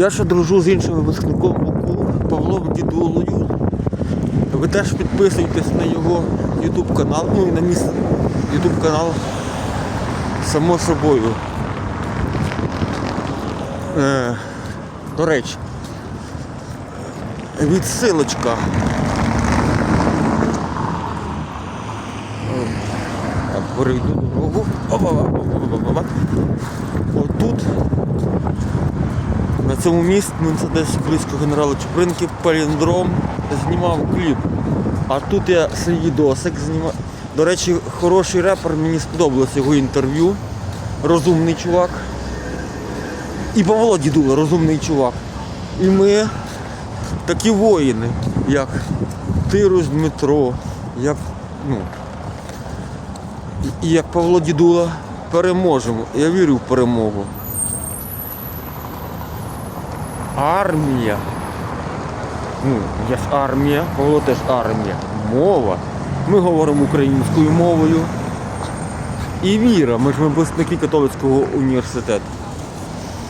Я ще дружу з іншим випускником УКУ Павлом Дідулою. Ви теж підписуйтесь на його YouTube канал, ну і на мій YouTube канал. Само собою. Е, до речі, відсилочка. Так, перейду дорогу. Опа-па-па-па-па-па. Отут, на цьому місці, ну це десь близько генерала Чупринки, паліндром, знімав кліп. А тут я свій досик знімав. До речі, хороший репер, мені сподобалось його інтерв'ю. Розумний чувак. І Павло Дідула, розумний чувак. І ми такі воїни, як Тирус Дмитро, як, ну, і як Павло Дідула переможемо. Я вірю в перемогу. Армія. Ну, Є ж армія, Павло теж армія. Мова. Ми говоримо українською мовою. І віра. Ми ж випускники католицького університету.